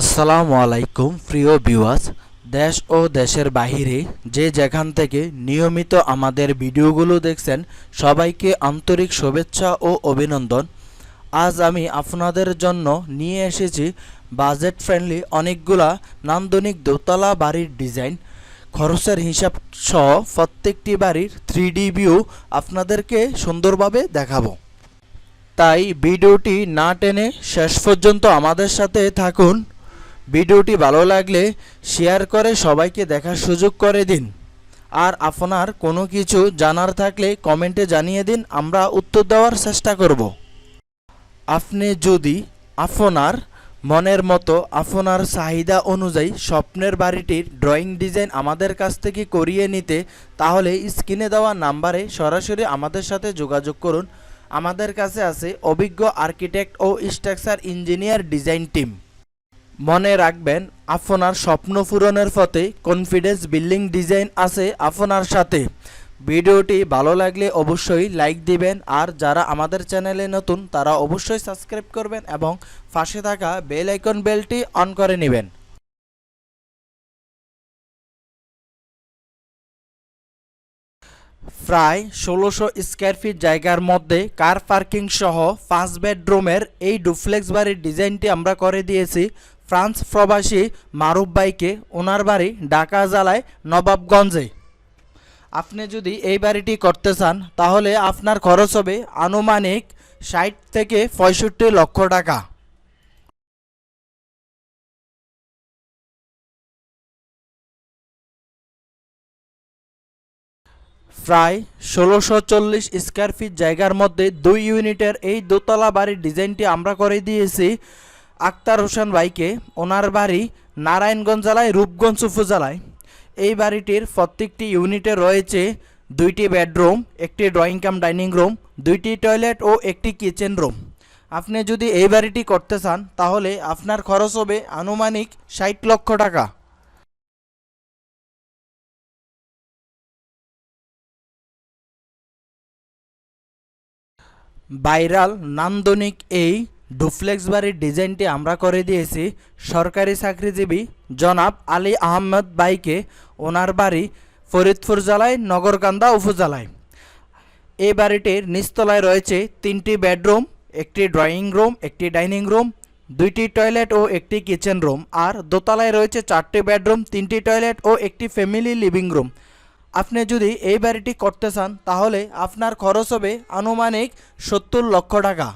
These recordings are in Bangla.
আসসালামু আলাইকুম, প্রিয় ভিউয়ার্স। দেশ ও দেশের বাহিরে যে যেখান থেকে নিয়মিত আমাদের ভিডিওগুলো দেখছেন, সবাইকে আন্তরিক শুভেচ্ছা ও অভিনন্দন। আজ আমি আপনাদের জন্য নিয়ে এসেছি বাজেট ফ্রেন্ডলি অনেকগুলা নান্দনিক দোতলা বাড়ির ডিজাইন। খরচের হিসাব সহ প্রত্যেকটি বাড়ির থ্রি ভিউ আপনাদেরকে সুন্দরভাবে দেখাবো। তাই ভিডিওটি না টেনে শেষ পর্যন্ত আমাদের সাথে থাকুন। ভিডিওটি ভালো লাগলে শেয়ার করে সবাইকে দেখার সুযোগ করে দিন। আর আপনার কোনো কিছু জানার থাকলে কমেন্টে জানিয়ে দিন, আমরা উত্তর দেওয়ার চেষ্টা করব। আপনি যদি আপনার মনের মতো আপনার চাহিদা অনুযায়ী স্বপ্নের বাড়িটির ড্রয়িং ডিজাইন আমাদের কাছ থেকে করিয়ে নিতে, তাহলে স্ক্রিনে দেওয়া নাম্বারে সরাসরি আমাদের সাথে যোগাযোগ করুন। আমাদের কাছে আছে অভিজ্ঞ আর্কিটেক্ট ও স্ট্রাকচার ইঞ্জিনিয়ার ডিজাইন টিম মনে রাখবেন, আপনার স্বপ্ন পূরণের পথে কনফিডেন্স বিল্ডিং ডিজাইন আছে আপনার সাথে। ভিডিওটি ভালো লাগলে অবশ্যই লাইক দিবেন, আর যারা আমাদের চ্যানেলে নতুন, তারা অবশ্যই সাবস্ক্রাইব করবেন এবং পাশে থাকা বেল আইকন বেলটি অন করে নেবেন। প্রায় ষোলোশো স্কোয়ার ফিট জায়গার মধ্যে কার পার্কিং সহ পাঁচ বেডরুমের এই ডুপ্লেক্স বাড়ির ডিজাইনটি আমরা করে দিয়েছি। ফ্রান্স প্রবাসী মারুফ বাইকে ওনার বাড়ি ঢাকা জেলায় নবাবগঞ্জে। আপনি যদি এই বাড়িটি করতে চান, তাহলে আপনার খরচ হবে আনুমানিক ষাট থেকে পঁয়ষট্টি লক্ষ টাকা। প্রায় ষোলোশো চল্লিশ স্কোয়ার ফিট জায়গার মধ্যে দুই ইউনিটের এই দোতলা বাড়ির ডিজাইনটি আমরা করে দিয়েছি। আক্তার হোসেন ভাইকে ওনার বাড়ি নারায়ণগঞ্জ জেলায়, রূপগঞ্জ উপজেলায়। এই বাড়িটির প্রত্যেকটি ইউনিটে রয়েছে দুইটি বেডরুম, একটি ড্রয়িং কাম, ডাইনিং রুম, দুইটি টয়লেট ও একটি কিচেন রুম। আপনি যদি এই বাড়িটি করতে চান, তাহলে আপনার খরচ হবে আনুমানিক ষাট লক্ষ টাকা। ভাইরাল, নান্দনিক এই ডুপ্লেক্স বাড়ির ডিজাইনটি আমরা করে দিয়েছি। সরকারি চাকরিজীবী জনাব আলী আহমদ বাইকে ওনার বাড়ি ফরিদপুর জেলায়, নগরকান্দা উপজেলায়। এই বাড়িটির নিচতলায় রয়েছে তিনটি বেডরুম, একটি ড্রয়িং রুম, একটি ডাইনিং রুম, দুইটি টয়লেট ও একটি কিচেন রুম। আর দোতলায় রয়েছে চারটি বেডরুম, তিনটি টয়লেট ও একটি ফ্যামিলি লিভিং রুম। আপনি যদি এই বাড়িটি করতে চান, তাহলে আপনার খরচ হবে আনুমানিক সত্তর লক্ষ টাকা।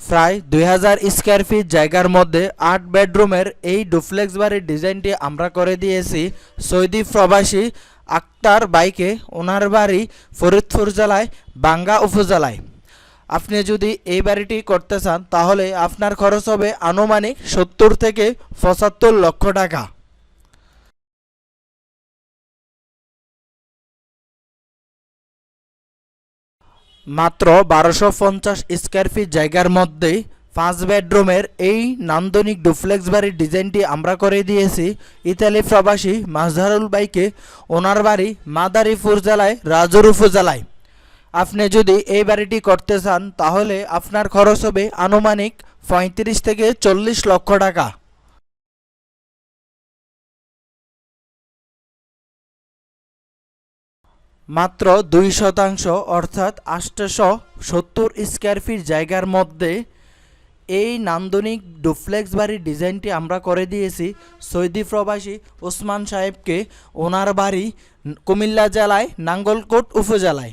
প্রায় দুই হাজার স্কোয়ার ফিট জায়গার মধ্যে আট বেডরুমের এই ডুপ্লেক্স বাড়ির ডিজাইনটি আমরা করে দিয়েছি। সৌদি প্রবাসী আক্তার বাইকে, ওনার বাড়ি ফরিদপুর জেলায়, বাঙ্গা উপজেলায়। আপনি যদি এই বাড়িটি করতে চান, তাহলে আপনার খরচ হবে আনুমানিক সত্তর থেকে পঁচাত্তর লক্ষ টাকা। মাত্র বারোশো পঞ্চাশ স্কোয়ার ফিট জায়গার মধ্যে পাঁচ বেডরুমের এই নান্দনিক ডুপ্লেক্স বাড়ির ডিজাইনটি আমরা করে দিয়েছি। ইতালি প্রবাসী মাজহারুল বাইকে ওনার বাড়ি মাদারীপুর জেলায়, রাজুর উপজেলায়। আপনি যদি এই বাড়িটি করতে চান, তাহলে আপনার খরচ হবে আনুমানিক পঁয়ত্রিশ থেকে চল্লিশ লক্ষ টাকা। মাত্র দুই শতাংশ, অর্থাৎ আটশোশো সত্তর স্কোয়ার ফিট জায়গার মধ্যে এই নান্দনিক ডুপ্লেক্স বাড়ির ডিজাইনটি আমরা করে দিয়েছি। সৌদি প্রবাসী ওসমান সাহেবকে ওনার বাড়ি কুমিল্লা জেলায়, নাঙ্গলকোট উপজেলায়।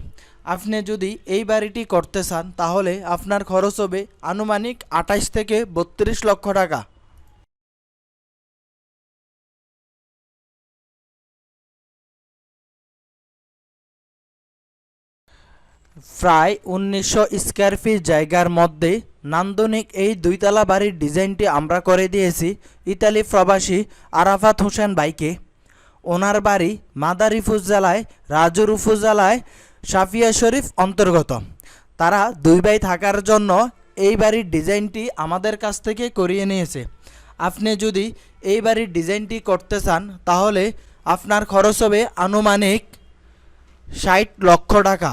আপনি যদি এই বাড়িটি করতে চান, তাহলে আপনার খরচ হবে আনুমানিক আঠাশ থেকে বত্রিশ লক্ষ টাকা। প্রায় উনিশশো স্কোয়ার ফিট জায়গার মধ্যে নান্দনিক এই দুইতলা বাড়ির ডিজাইনটি আমরা করে দিয়েছি ইতালি প্রবাসী আরাফাত হোসেন বাইকে ওনার বাড়ি মাদারীপুর জেলায় রাজুর উপজেলায় সাফিয়া শরীফ অন্তর্গত। তারা দুই ভাই থাকার জন্য এই বাড়ির ডিজাইনটি আমাদের কাছ থেকে করিয়ে নিয়েছে। আপনি যদি এই বাড়ির ডিজাইনটি করতে চান, তাহলে আপনার খরচ হবে আনুমানিক ষাট লক্ষ টাকা।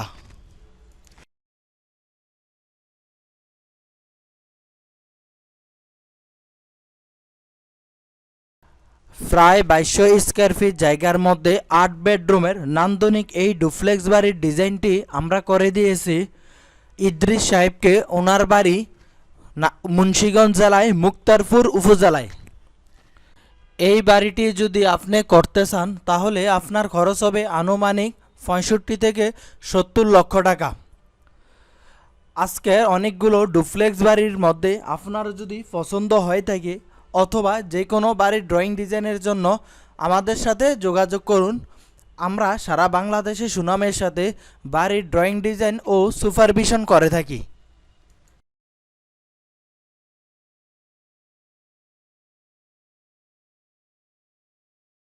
প্রায় বাইশশো স্কোয়ার ফিট জায়গার মধ্যে আট বেডরুমের নান্দনিক এই ডুপ্লেক্স বাড়ির ডিজাইনটি আমরা করে দিয়েছি। ইদ্রিস সাহেবকে ওনার বাড়ি মুন্সীগঞ্জ জেলায় মুক্তারপুর উপজেলায়। এই বাড়িটি যদি আপনি করতে চান, তাহলে আপনার খরচ হবে আনুমানিক পঁয়ষট্টি থেকে সত্তর লক্ষ টাকা। আজকে অনেকগুলো ডুপ্লেক্স বাড়ির মধ্যে আপনার যদি পছন্দ হয়ে থাকে অথবা যে কোনো বাড়ির ড্রয়িং ডিজাইনের জন্য আমাদের সাথে যোগাযোগ করুন। আমরা সারা বাংলাদেশে সুনামের সাথে বাড়ির ড্রয়িং ডিজাইন ও সুপারভিশন করে থাকি।